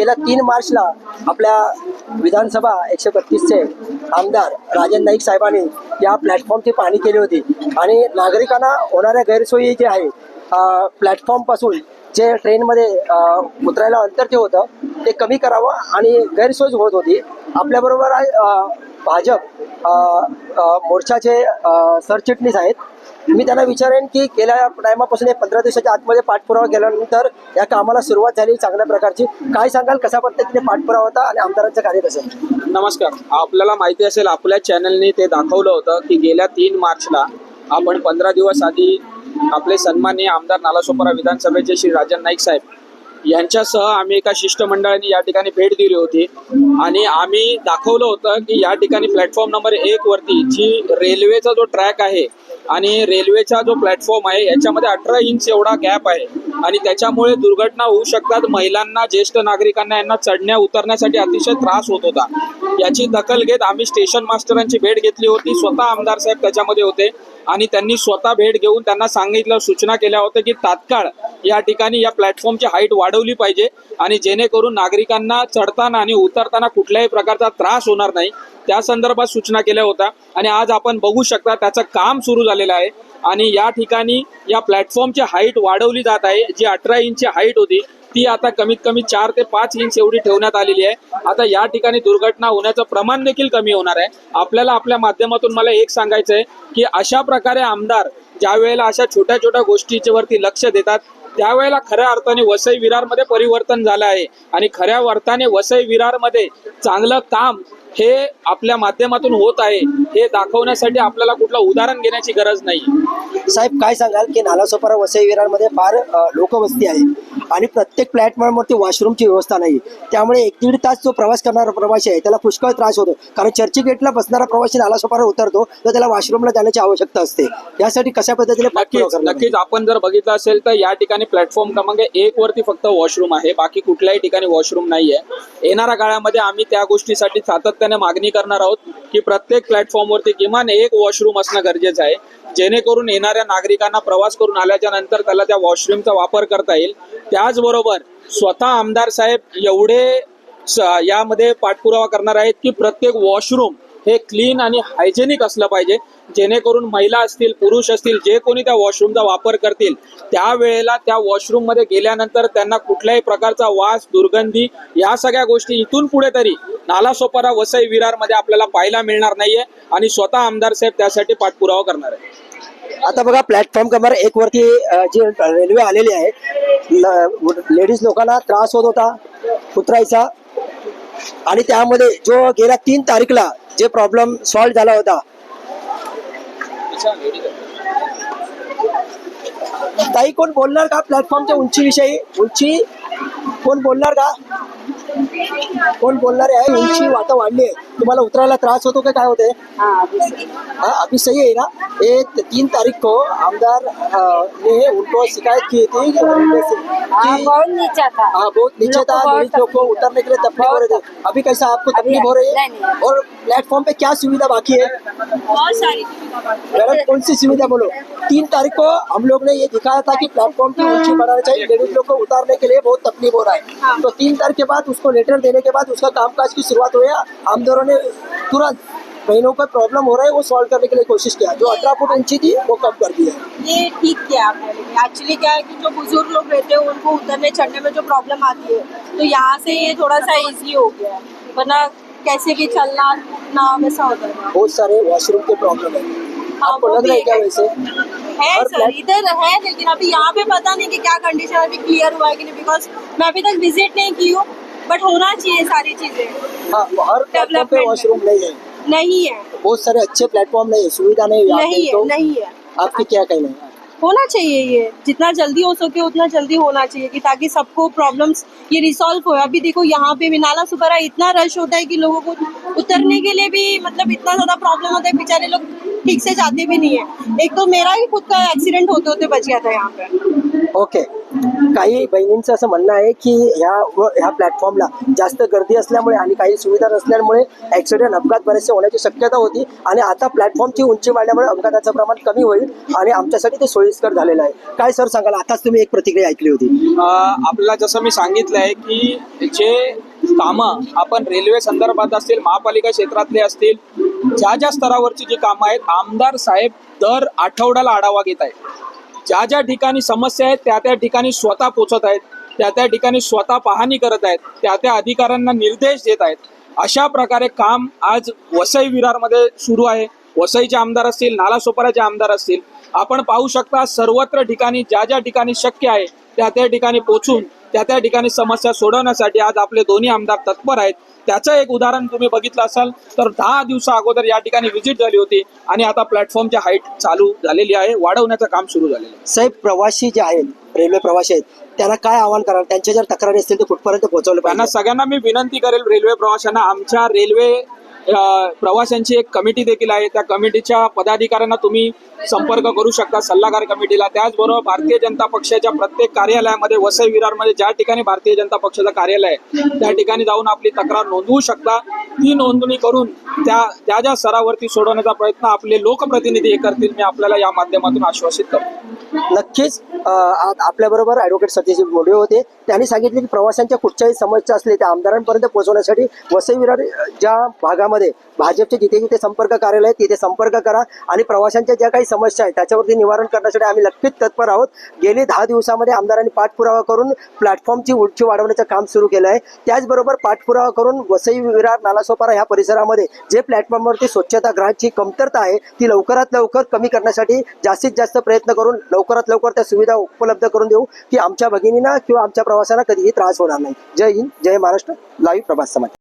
गेल्या तीन मार्चला आपल्या विधानसभा एकशे बत्तीसचे आमदार राजन नाईक साहेबांनी या प्लॅटफॉर्मची पाहणी केली होती. आणि नागरिकांना होणाऱ्या गैरसोयी जे आहे प्लॅटफॉर्मपासून जे ट्रेनमध्ये उतरायला अंतर जे होतं ते कमी करावं आणि गैरसोय होत होती. आपल्याबरोबर आहे भाजप मोर्चाचे सरचिटणीस आहेत. मी त्यांना विचारेन की गेल्या टायमापासून एक पंधरा दिवसाच्या आतमध्ये पाठपुरावा केल्यानंतर या कामाला सुरुवात झाली चांगल्या प्रकारची. काय सांगाल? कशा पद्धतीने पाठपुरावा होता आणि आमदारांचं कार्य कसं नमस्कार. आपल्याला माहिती असेल आपल्या चॅनलने ते दाखवलं होतं की गेल्या तीन मार्चला आपण पंधरा दिवस आधी आपले सन्माननीय आमदार नालासोपारा विधानसभेचे श्री राजन नाईक साहेब यांच्यासह आम्ही एका शिष्टमंडळाने या ठिकाणी भेट दिली होती. आणि आम्ही दाखवलं होतं की या ठिकाणी प्लॅटफॉर्म नंबर एक वरती जी रेल्वेचा जो ट्रॅक आहे आणि रेल्वेचा जो प्लॅटफॉर्म आहे याच्यामध्ये अठरा इंच एवढा गॅप आहे. आणि त्याच्यामुळे दुर्घटना होऊ शकतात. महिलांना ज्येष्ठ नागरिकांना यांना चढण्या उतरण्यासाठी अतिशय त्रास होत होता. याची दखल घेत आम्ही स्टेशन मास्टरांची भेट घेतली होती. स्वतः आमदार साहेब त्याच्यामध्ये होते. आणि त्यांनी स्वतः भेट घेऊन त्यांना सांगितलं सूचना केल्या होत्या की तात्काळ या ठिकाणी या प्लॅटफॉर्मची हाईट वाढवली पाहिजे. आणि जेणेकरून नागरिकांना चढताना आणि उतरताना कुठल्याही प्रकारचा त्रास होणार नाही. त्या संदर्भात सूचना केल्या होत्या. आणि आज आपण बघू शकता त्याचं काम सुरू झालं आलेला आहे. आणि या ठिकाणी या प्लॅटफॉर्मची हाईट वाढवली जात आहे. जी अठरा इंचची हाईट होती ती आता कमीत कमी चार ते पाच इंच एवढी ठेवण्यात आलेली आहे. आता या ठिकाणी दुर्घटना होण्याचं प्रमाण देखील कमी होणार आहे. आपल्याला आपल्या माध्यमातून मला एक सांगायचं आहे की अशा प्रकारे आमदार ज्या वेळेला अशा छोट्या छोट्या गोष्टीच्या वरती लक्ष देतात त्यावेळेला खऱ्या अर्थाने वसई विरारमध्ये परिवर्तन झालं आहे. आणि खऱ्या अर्थाने वसई विरारमध्ये चांगलं काम हे आपल्या माध्यमातून होत आहे हे दाखवण्यासाठी आपल्याला कुठलं उदाहरण घेण्याची गरज नाही. साहेब काय सांगाल की नालासोपारा वसई विरारमध्ये फार लोकवस्ती आहे आणि प्रत्येक प्लॅटफॉर्मवरती वॉशरूमची व्यवस्था नाही. त्यामुळे एक दीड तास जो प्रवास करणारा प्रवासी आहे त्याला पुष्कळ त्रास होतो. कारण चर्चगेटला बसणारा प्रवासी नालासोपारा उतरतो तर त्याला वॉशरूमला जाण्याची आवश्यकता असते. यासाठी कशा पद्धतीने नक्कीच नक्कीच आपण जर बघितलं असेल तर या ठिकाणी प्लॅटफॉर्म क्रमांक एक वरती फक्त वॉशरूम आहे. बाकी कुठल्याही ठिकाणी वॉशरूम नाहीये. येणाऱ्या काळामध्ये आम्ही त्या गोष्टीसाठी सातत्याने मागणी करणार आहोत की प्रत्येक प्लॅटफॉर्मवरती किमान एक वॉशरूम असणं गरजेचं आहे. जेणेकरून येणाऱ्या नागरिकांना प्रवास करून आल्याच्यानंतर त्याला त्या वॉशरूमचा वापर करता येईल. त्याचबरोबर स्वतः आमदार साहेब एवढे स- यामध्ये पाठपुरावा करणार आहेत की प्रत्येक वॉशरूम हे क्लीन आणि हायजेनिक असलं पाहिजे. जेणेकरून महिला असतील पुरुष असतील जे कोणी त्या वॉशरूमचा वापर करतील त्यावेळेला त्या वॉशरूममध्ये गेल्यानंतर त्यांना कुठल्याही प्रकारचा वास दुर्गंधी या सगळ्या गोष्टी इथून पुढे तरी नालासोपारा वसई विरारमध्ये आपल्याला पाहायला मिळणार नाहीये आणि स्वतः आमदार साहेब त्यासाठी पाठपुरावा करणार आहे आता बघा प्लॅटफॉर्म क्रमांक एक वरती जी रेल्वे आलेली आहे लेडीज लोकांना त्रास होत होता उतरायचा आणि त्यामध्ये जो गेल्या तीन तारीखला जे प्रॉब्लेम सॉल्व्ह झाला होता. ताई कोण बोलणार का? प्लॅटफॉर्मच्या उंचीविषयी? उंची? कोण बोलणार का? कोण बोलणार आहे? उंची आता वाढली आहे. तुम्हाला उतरायला त्रास होतो का? काय होते हाँ अभी सही है ना? ये तीन तारीख को आमदार ने उनको शिकायत की थी कि बहुत नीचा था. हाँ बहुत नीचे था. लोग को उतरने के लिए तकलीफ़ हो रही थी। अभी कैसा आपको तकलीफ़ हो रही है? और प्लेटफॉर्म पे क्या सुविधा बाकी है? बहुत सारी मैडम कौन सी सुविधा बोलो? तीन तारीख को हम लोग ने ये दिखाया था कि प्लेटफॉर्म की ऊँची बढ़ाना चाहिए। गरीब लोग को उतारने के लिए बहुत तकलीफ़ हो रहा है। हाँ। तो तीन तारीख के बाद उसको लेटर देने के बाद उसका कामकाज की शुरुआत हुई है। आमदारों ने तुरंत बहनों का प्रॉब्लम हो रहा है वो सॉल्व करने के लिए कोशिश किया। जो अठारह फुट ऊँची थी वो कम कर दी है। ये ठीक किया आपने। एक्चुअली क्या है कि जो बुज़ुर्ग लोग रहते हैं उनको उतरने चढ़ने में जो प्रॉब्लम आती है तो यहाँ से ये थोड़ा सा इजी हो गया है। वरना कैसे कि चलना ना वैसा होता था बहुत सारे वॉशरूम के प्रॉब्लम है। हाँ, आपको लग रहा है क्या वैसे? है सर इधर है लेकिन अभी यहाँ पे पता नहीं कि क्या कंडीशन अभी क्लियर हुआ है कि नहीं बिकॉज़ मैं अभी तक विज़िट नहीं की हूँ। बट होना चाहिए सारी चीज़ें। हाँ हर प्लेटफॉर्म पे वॉशरूम नहीं है। नहीं है। बहुत सारे अच्छे प्लेटफॉर्म नहीं है सुविधा नहीं है नहीं है तो। नहीं है। आपकी क्या कहना है? होना चाहिए ये। जितना जल्दी हो सके उतना जल्दी होना चाहिए कि ताकि सबको प्रॉब्लम्स ये रिसॉल्व हो। अभी देखो यहाँ पे भी नाला सुपरा इतना रश होता है कि लोगों को उतरने के लिए भी मतलब इतना ज़्यादा प्रॉब्लम होता है। बेचारे लोग ठीक से जाते भी नहीं है। एक तो मेरा ही खुद का एक्सीडेंट होते होते बच गया था यहाँ पे। ओके काही बहिणींचं असं म्हणणं आहे की ह्या ह्या प्लॅटफॉर्मला जास्त गर्दी असल्यामुळे आणि काही सुविधा नसल्यामुळे ॲक्सिडेंट अपघात बरेचसे होण्याची शक्यता होती आणि आता प्लॅटफॉर्मची उंची वाढल्यामुळे अपघाताचं प्रमाण कमी होईल आणि आमच्यासाठी ते सोयीस्कर झालेलं आहे. काय सर सांगाल? आताच तुम्ही एक प्रतिक्रिया ऐकली होती. आपल्याला जसं मी सांगितलं आहे की जे कामं आपण रेल्वे संदर्भात असतील महापालिका क्षेत्रातले असतील ज्या ज्या स्तरावरची जी कामं आहेत आमदार साहेब दर आठवड्याला आढावा घेत आहेत. ज्या ज्या ठिकाणी समस्या आहेत त्या त्या ठिकाणी स्वतः पोचत आहेत त्या त्या ठिकाणी स्वतः पाहणी करत आहेत त्या त्या अधिकाऱ्यांना निर्देश देत आहेत. अशा प्रकारे काम आज वसई विरारमध्ये सुरू आहे. वसईचे आमदार असतील नालासोपाराचे आमदार असतील आपण पाहू शकता सर्वत्र ठिकाणी ज्या ज्या ठिकाणी शक्य आहे त्या त्या ठिकाणी पोचून त्या त्या ठिकाणी समस्या सोडवण्यासाठी आज आपले दोन्ही आमदार तत्पर आहेत. त्याचं एक उदाहरण तुम्ही बघितलं असाल तर दहा दिवसा अगोदर या ठिकाणी व्हिजिट झाली होती आणि आता प्लॅटफॉर्मची हाईट चालू झालेली आहे वाढवण्याचं काम सुरू झालेलं आहे. साहेब प्रवासी जे आहेत रेल्वे प्रवासी आहेत त्यांना काय आव्हान कराल? त्यांच्या जर तक्रारी असतील तर कुठपर्यंत पोहोचवलं त्यांना सगळ्यांना मी विनंती करेल रेल्वे प्रवाशांना आमच्या रेल्वे प्रवाशांची एक कमिटी देखील आहे. त्या कमिटीच्या पदाधिकाऱ्यांना तुम्ही संपर्क करू शकता सल्लागार कमिटीला. त्याचबरोबर भारतीय जनता पक्षाच्या प्रत्येक कार्यालयामध्ये वसई विरारमध्ये ज्या ठिकाणी भारतीय जनता पक्षाचं कार्यालय आहे त्या ठिकाणी जाऊन आपली तक्रार नोंदवू शकता. ती नोंदणी करून त्या त्या ज्या स्तरावरती सोडवण्याचा प्रयत्न आपले लोकप्रतिनिधी हे करतील मी आपल्याला या माध्यमातून आश्वासित करतो. नक्कीच आपल्या बरोबर ऍडव्होकेट सतीश मोडे होते. त्यांनी सांगितले की प्रवाशांच्या कुठच्याही समस्या असले त्या आमदारांपर्यंत पोहोचवण्यासाठी वसई विरार ज्या भागामध्ये भाजपचे जिथे जिथे संपर्क कार्यालय आहे तिथे संपर्क करा. आणि प्रवाशांच्या ज्या काही समस्या आहेत त्याच्यावरती निवारण करण्यासाठी आम्ही नक्कीच तत्पर आहोत. गेली दहा दिवसामध्ये आमदारांनी पाठपुरावा करून प्लॅटफॉर्मची उंची वाढवण्याचं काम सुरू केलं आहे. त्याचबरोबर पाठपुरावा करून वसई विरार नालासोपारा ह्या परिसरामध्ये जे प्लॅटफॉर्मवरती स्वच्छतागृहाची कमतरता आहे ती लवकरात लवकर कमी करण्यासाठी जास्तीत जास्त प्रयत्न करून लवकरात लवकर त्या सुविधा उपलब्ध करून देऊ की आमच्या भगिनींना किंवा आमच्या प्रवाशांना कधीही त्रास होणार नाही. जय हिंद जय महाराष्ट्र. लाईव्ह प्रभास समाज